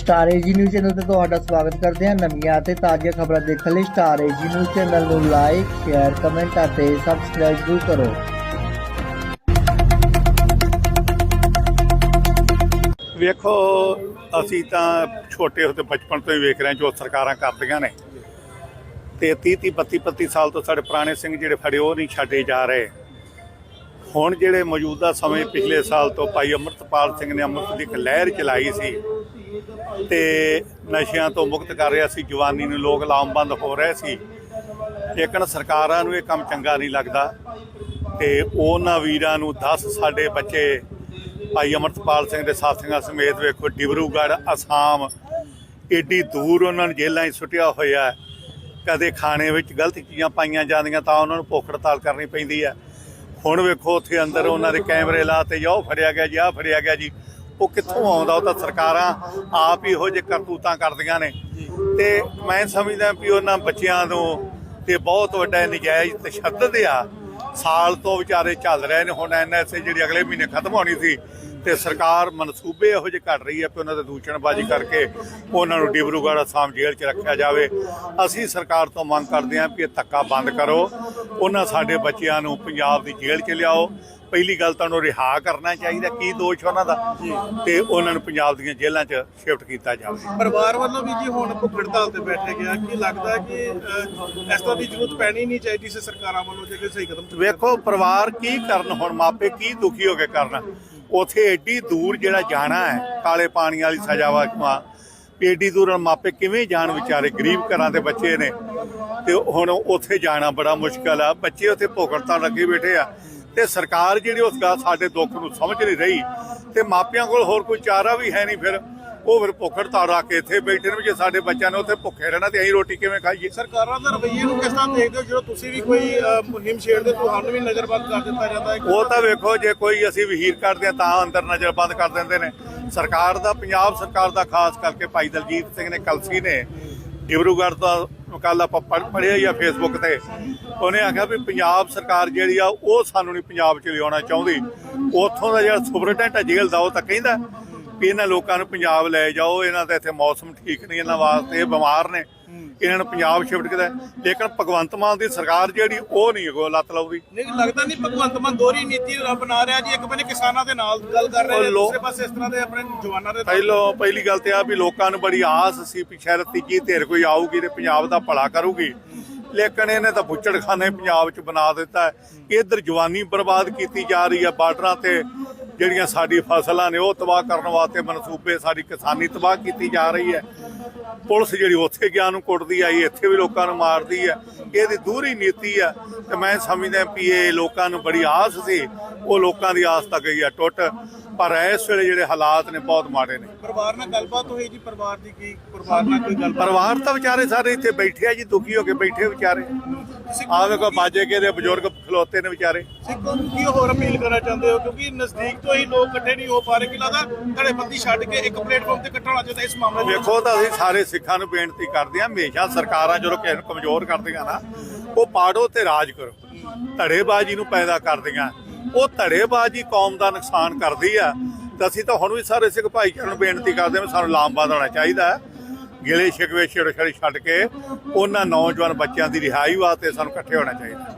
Star AG news channel ਤੇ ਤੁਹਾਡਾ ਸਵਾਗਤ ਕਰਦੇ ਹਾਂ ਨਵੀਆਂ ਅਤੇ ਤਾਜ਼ੀਆਂ ਖਬਰਾਂ ਦੇਖਣ ਲਈ ਸਟਾਰ ਏਜੀ ਨਿਊਜ਼ ਚੈਨਲ ਨੂੰ ਲਾਈਕ ਸ਼ੇਅਰ ਕਮੈਂਟ ਅਤੇ ਸਬਸਕ੍ਰਾਈਬ ਜ਼ਰੂਰ ਕਰੋ। ਵੇਖੋ, ਅਸੀਂ ਤਾਂ ਛੋਟੇ ਹੁੰਦੇ ਬਚਪਨ ਤੋਂ ਹੀ ਵੇਖ ਰਹੇ ਹਾਂ ਜੋ ਸਰਕਾਰਾਂ ਕਰਦੀਆਂ ਨੇ। ਤੇ 30 30 32 32 ਸਾਲ ਤੋਂ ਸਾਡੇ ਪੁਰਾਣੇ ਸਿੰਘ ਜਿਹੜੇ ਫੜੇ, ਉਹ ਨਹੀਂ ਛੱਡੇ ਜਾ ਰਹੇ। ਹੁਣ ਜਿਹੜੇ ਮੌਜੂਦਾ ਸਮੇਂ ਪਿਛਲੇ ਸਾਲ ਤੋਂ ਭਾਈ ਅਮਰਤਪਾਲ ਸਿੰਘ ਨੇ ਅੰਮ੍ਰਿਤ ਦੀ ਇੱਕ ਲਹਿਰ ਚਲਾਈ ਸੀ ਤੇ ਨਸ਼ਿਆਂ ਤੋਂ ਮੁਕਤ ਕਰ ਰਿਹਾ ਸੀ, ਜਵਾਨੀ ਨੂੰ ਲੋਕ ਲਾਮਬੰਦ ਹੋ ਰਹੇ ਸੀ। ਲੇਕਿਨ ਸਰਕਾਰਾਂ ਨੂੰ ਇਹ ਕੰਮ ਚੰਗਾ ਨਹੀਂ ਲੱਗਦਾ ਤੇ ਉਹਨਾਂ ਵੀਰਾਂ ਨੂੰ 10 ਸਾਡੇ ਬੱਚੇ, ਭਾਈ ਅਮਰਤਪਾਲ ਸਿੰਘ ਦੇ ਸਾਥੀਆਂ ਸਮੇਤ ਵੇਖੋ, ਡਿਬਰੂਗੜ੍ਹ, ਅਸਾਮ, ਏਡੀ ਦੂਰ ਉਹਨਾਂ ਨੂੰ ਜੇਲ੍ਹਾਂ 'ਚ ਸੁੱਟਿਆ ਹੋਇਆ ਕਦੇ ਖਾਣੇ ਵਿੱਚ ਗਲਤ ਚੀਜ਼ਾਂ ਪਾਈਆਂ ਜਾਂਦੀਆਂ ਤਾਂ ਉਹਨਾਂ ਨੂੰ ਭੁੱਖ ਹੜਤਾਲ ਕਰਨੀ ਪੈਂਦੀ ਹੈ। ਹੁਣ ਵੇਖੋ, ਉੱਥੇ ਅੰਦਰ ਉਹਨਾਂ ਦੇ ਕੈਮਰੇ ਲਾਤੇ ਤੇ ਉਹ ਫੜਿਆ ਗਿਆ ਜੀ, ਆਹ ਫੜਿਆ ਗਿਆ ਜੀ। ਉਹ ਕਿੱਥੋਂ ਆਉਂਦਾ ਉਹ ਤਾਂ ਸਰਕਾਰਾਂ ਆਪ ਹੀ ਇਹੋ ਜਿਹੇ ਕਰਤੂਤਾਂ ਕਰਦੀਆਂ ਨੇ। ਤੇ ਮੈਂ ਸਮਝਦਾ ਵੀ ਉਹਨਾਂ ਬੱਚਿਆਂ ਨੂੰ ਤੇ ਬਹੁਤ ਵੱਡਾ ਨਜਾਇਜ਼ ਤਸ਼ੱਦਦ ਆ। ਸਾਲ ਤੋਂ ਵਿਚਾਰੇ ਚੱਲ ਰਹੇ ਨੇ। ਹੁਣ ਐਨਐਸਏ ਜਿਹੜੀ ਅਗਲੇ ਮਹੀਨੇ ਖਤਮ ਹੋਣੀ ਸੀ ਤੇ ਸਰਕਾਰ ਮਨਸੂਬੇ ਇਹੋ ਜਿਹੇ ਕੱਢ ਰਹੀ ਹੈ ਕਿ ਉਹਨਾਂ ਦੇ ਦੂਸ਼ਣਬਾਜ਼ੀ ਕਰਕੇ ਉਹਨਾਂ ਨੂੰ ਡਿਬਰੂਗੜ੍ਹ ਅਸਾਮ ਜੇਲ੍ਹ 'ਚ ਰੱਖਿਆ ਜਾਵੇ। ਅਸੀਂ ਸਰਕਾਰ ਤੋਂ ਮੰਗ ਕਰਦੇ ਹਾਂ ਕਿ ਇਹ ਧੱਕਾ ਬੰਦ ਕਰੋ। ਉਹਨਾਂ ਸਾਡੇ ਬੱਚਿਆਂ ਨੂੰ ਪੰਜਾਬ ਦੀ ਜੇਲ੍ਹ 'ਚ ਲਿਆਓ। ਪਹਿਲੀ ਗੱਲ ਤਾਂ ਉਹਨੂੰ ਰਿਹਾ ਕਰਨਾ ਚਾਹੀਦਾ ਕੀ ਦੋਸ਼ ਉਹਨਾਂ ਦਾ? ਤੇ ਉਹਨਾਂ ਨੂੰ ਪੰਜਾਬ ਦੀਆਂ ਜੇਲ੍ਹਾਂ 'ਚ ਸ਼ਿਫਟ ਕੀਤਾ ਜਾਵੇ। ਪਰਿਵਾਰ ਵੱਲੋਂ ਵੀ ਜੀ ਹੁਣ ਭੁੱਖ ਹੜਤਾਲ ਤੇ ਬੈਠੇ ਗਿਆ ਕੀ ਲੱਗਦਾ ਕਿ ਅਹ, ਇਸ ਤਰ੍ਹਾਂ ਦੀ ਜ਼ਰੂਰਤ ਪੈਣੀ ਨਹੀਂ ਚਾਹੀਦੀ ਸੀ ਸਰਕਾਰਾਂ ਵੱਲੋਂ ਜੇ ਕੋਈ ਸਹੀ ਕਦਮ ਚੁੱਕੇ ਵੇਖੋ ਪਰਿਵਾਰ ਕੀ ਕਰਨ ਹੁਣ? ਮਾਪੇ ਕੀ ਦੁਖੀ ਹੋ ਕੇ ਕਰਨ? ਉਥੇ ਐਡੀ ਦੂਰ ਜਿਹੜਾ ਜਾਣਾ ਹੈ, ਕਾਲੇ ਪਾਣੀ ਵਾਲੀ ਸਜ਼ਾ ਵਾਸਤੇ ਐਡੀ ਦੂਰ ਮਾਪੇ ਕਿਵੇਂ ਜਾਣ ਵਿਚਾਰੇ, ਗਰੀਬ ਘਰਾਂ ਦੇ ਬੱਚੇ ਨੇ। ਤੇ ਹੁਣ ਉੱਥੇ ਜਾਣਾ ਬੜਾ ਮੁਸ਼ਕਲ ਆ। ਬੱਚੇ ਉੱਥੇ ਭੁਗਤਣ ਲੱਗੇ ਬੈਠੇ ਆ। ਤੇ ਸਰਕਾਰ ਜਿਹੜੀ ਉਸ ਗੱਲ ਸਾਡੇ ਦੁੱਖ ਨੂੰ ਸਮਝ ਨਹੀਂ ਰਹੀ। ਤੇ ਮਾਪਿਆਂ ਕੋਲ ਹੋਰ ਕੋਈ ਚਾਰਾ ਵੀ ਹੈ ਨਹੀਂ ਫਿਰ। ਉਹ ਫਿਰ ਭੁੱਖ ਹੜਤਾਲ ਰੱਖ ਕੇ ਇੱਥੇ ਬੈਠੇ ਨੇ ਜੇ ਸਾਡੇ ਬੱਚਿਆਂ ਨੇ ਉੱਥੇ ਭੁੱਖੇ ਰਹਿਣਾ ਤੇ ਅਸੀਂ ਰੋਟੀ ਕਿਵੇਂ ਖਾਈਏ? ਸਰਕਾਰਾਂ ਦੇ ਰਵੱਈਏ ਨੂੰ ਕਿਸ ਤਰ੍ਹਾਂ ਦੇਖਦੇ ਹੋ? ਜਦੋਂ ਤੁਸੀਂ ਵੀ ਕੋਈ ਮੁਹਿੰਮ ਛੇੜਦੇ ਤੁਹਾਨੂੰ ਵੀ ਨਜ਼ਰਬੰਦ ਕਰ ਦਿੱਤਾ ਜਾਂਦਾ ਹੈ ਉਹ ਤਾਂ ਵੇਖੋ ਜੇ ਕੋਈ ਅਸੀਂ ਵਹੀਰ ਕਰਦੇ ਹਾਂ ਤਾਂ ਅੰਦਰ ਨਜ਼ਰ ਬੰਦ ਕਰ ਦਿੰਦੇ ਨੇ। ਸਰਕਾਰ ਦਾ ਪੰਜਾਬ ਸਰਕਾਰ ਦਾ ਖਾਸ ਕਰਕੇ ਭਾਈ ਦਲਜੀਤ ਸਿੰਘ ਨੇ ਕਲਸੀ ਨੇ ਡਿਬਰੂਗੜ੍ਹ ਤੋਂ ਕੱਲ ਆਪਾਂ ਪੜ੍ਹਿਆ ਹੀ ਆ ਫੇਸਬੁੱਕ ਤੇ। ਉਹਨੇ ਆਖਿਆ ਵੀ ਪੰਜਾਬ ਸਰਕਾਰ ਜਿਹੜੀ ਆ ਉਹ ਸਾਨੂੰ ਨਹੀਂ ਪੰਜਾਬ 'ਚ ਲਿਆਉਣਾ ਚਾਹੁੰਦੀ। ਉੱਥੋਂ ਦਾ ਜਿਹੜਾ ਸੁਪਰਡੈਂਟ ਆ ਜੇਲ੍ਹ ਦਾ ਉਹ ਤਾਂ ਕਹਿੰਦਾ। ਵੀ ਇਹਨਾਂ ਲੋਕਾਂ ਨੂੰ ਪੰਜਾਬ ਲੈ ਜਾਓ ਇਹਨਾਂ ਦਾ ਇੱਥੇ ਮੌਸਮ ਠੀਕ ਨਹੀਂ ਇਹਨਾਂ ਵਾਸਤੇ ਇਹ ਬਿਮਾਰ ਨੇ। ਇਹਨਾਂ ਨੂੰ ਪੰਜਾਬ ਸ਼ਿਫਟ ਕੀਤਾ ਲੇਕਿਨ ਭਗਵੰਤ ਮਾਨ ਦੀ ਸਰਕਾਰ ਜਿਹੜੀ ਉਹ ਨਹੀਂ ਅਗੋ ਲੱਤ ਲਾਉਂਦੀ। ਨਹੀਂ ਲੱਗਦਾ ਨਹੀਂ ਭਗਵੰਤ ਮਾਨ ਦੋਹਰੀ ਨੀਤੀ ਬਣਾ ਰਿਹਾ ਜੀ। ਇੱਕ ਬੰਨੇ ਕਿਸਾਨਾਂ ਦੇ ਨਾਲ ਗੱਲ ਕਰ ਰਹੇ ਲੋ- ਦੂਸਰੇ ਪਾਸੇ ਇਸ ਤਰ੍ਹਾਂ ਦੇ ਆਪਣੇ ਜਵਾਨਾਂ ਦੇ ਪਹਿਲੋਂ ਪਹਿਲੀ ਗੱਲ ਤੇ ਆ ਵੀ ਲੋਕਾਂ ਨੂੰ ਬੜੀ ਆਸ ਸੀ ਵੀ ਸ਼ਾਇਦ ਤੀਜੀ ਧਿਰ ਕੋਈ ਆਊਗੀ ਤੇ ਪੰਜਾਬ ਦਾ ਭਲਾ ਕਰੂਗੀ। ਲੇਕਿਨ ਇਹਨੇ ਤਾਂ ਬੁੱਚੜਖਾਨੇ ਪੰਜਾਬ 'ਚ ਬਣਾ ਦਿੱਤਾ। ਹੈ ਇਧਰ ਜਵਾਨੀ ਬਰਬਾਦ ਕੀਤੀ ਜਾ ਰਹੀ ਹੈ ਬਾਰਡਰਾਂ ਤੇ। ਜਿਹੜੀਆਂ ਸਾਡੀ ਫਸਲਾਂ ਨੇ ਉਹ ਤਬਾਹ ਕਰਨ ਵਾਸਤੇ ਮਨਸੂਬੇ ਸਾਡੀ ਕਿਸਾਨੀ ਤਬਾਹ ਕੀਤੀ ਜਾ ਰਹੀ ਹੈ। ਪੁਲਿਸ ਜਿਹੜੀ ਉੱਥੇ ਗਿਆ ਨੂੰ ਕੁੱਟਦੀ ਆਈ ਇੱਥੇ ਵੀ ਲੋਕਾਂ ਨੂੰ ਮਾਰਦੀ ਹੈ ਇਹਦੀ ਦੂਰੀ ਨੀਤੀ ਆ ਤੇ ਮੈਂ ਸਮਝਦਾ ਵੀ ਇਹ ਲੋਕਾਂ ਨੂੰ ਬੜੀ ਆਸ ਸੀ। ਉਹ ਲੋਕਾਂ ਦੀ ਆਸ ਤਾਂ ਗਈ ਆ ਟੁੱਟ ਪਰ ਇਸ ਵੇਲੇ ਜਿਹੜੇ ਹਾਲਾਤ ਨੇ ਬਹੁਤ ਮਾੜੇ ਨੇ। ਪਰਿਵਾਰ ਨਾਲ ਗੱਲਬਾਤ ਹੋਈ ਜੀ? ਪਰਿਵਾਰ ਦੀ ਕੀ ਪਰਿਵਾਰ ਨਾਲ ਕੋਈ ਗੱਲਬਾਤ? ਪਰਿਵਾਰ ਤਾਂ ਵਿਚਾਰੇ ਸਾਰੇ ਇੱਥੇ ਬੈਠੇ ਆ ਜੀ ਦੁਖੀ ਹੋ ਕੇ ਬੈਠੇ ਵਿਚਾਰੇ। ਆ ਵੇਖੋ ਬਾਜੇ ਕੇ ਦੇ ਬਜ਼ੁਰਗ ਖਲੋਤੇ ਨੇ ਵਿਚਾਰੇ। ਸਿੱਖਾਂ ਨੂੰ ਕੀ ਹੋਰ ਅਪੀਲ ਕਰਨਾ ਚਾਹੁੰਦੇ ਹੋ? ਕਿਉਂਕਿ ਨਜ਼ਦੀਕ ਤੋਂ ਹੀ ਲੋਕ ਇਕੱਠੇ ਨਹੀਂ ਹੋ ਪਾ ਰਹੇ। ਕਿ ਲੱਗਦਾ ਘੜੇ ਬੰਦੀ ਛੱਡ ਕੇ ਇੱਕ ਪਲੇਟਫਾਰਮ ਤੇ ਇਕੱਠਾ ਹੋਣਾ ਚਾਹੀਦਾ ਇਸ ਮਾਮਲੇ 'ਚ ਵੇਖੋ ਤਾਂ ਅਸੀਂ ਸਾਰੇ ਸਿੱਖਾਂ ਨੂੰ ਬੇਨਤੀ ਕਰਦੇ ਹਾਂ ਹਮੇਸ਼ਾ ਸਰਕਾਰਾਂ ਜਦੋਂ ਕਿਸੇ ਨੂੰ ਕਮਜ਼ੋਰ ਕਰਦੀਆਂ ਨਾ ਉਹ ਪਾੜੋ ਤੇ ਰਾਜ ਕਰੋ। ਧੜੇਬਾਜ਼ੀ ਨੂੰ ਪੈਦਾ ਕਰਦੀਆਂ। ਉਹ ਧੜੇਬਾਜ਼ੀ ਕੌਮ ਦਾ ਨੁਕਸਾਨ ਕਰਦੀ ਆ। ਤੇ ਅਸੀਂ ਤਾਂ ਹੁਣ ਵੀ ਸਾਰੇ ਸਿੱਖ ਭਾਈਚਾਰੇ ਨੂੰ ਬੇਨਤੀ ਕਰਦੇ ਹਾਂ ਸਾਨੂੰ ਲਾਮਬੰਦ ਹੋਣਾ ਚਾਹੀਦਾ ਹੈ। ਗਿਲੇ ਸ਼ਿਕਵੇ ਛੇੜ ਛੜੀ ਛੱਡ ਕੇ ਉਹਨਾਂ ਨੌਜਵਾਨ ਬੱਚਿਆਂ ਦੀ ਰਿਹਾਈ ਵਾਸਤੇ ਸਾਨੂੰ ਇਕੱਠੇ ਹੋਣਾ ਚਾਹੀਦਾ।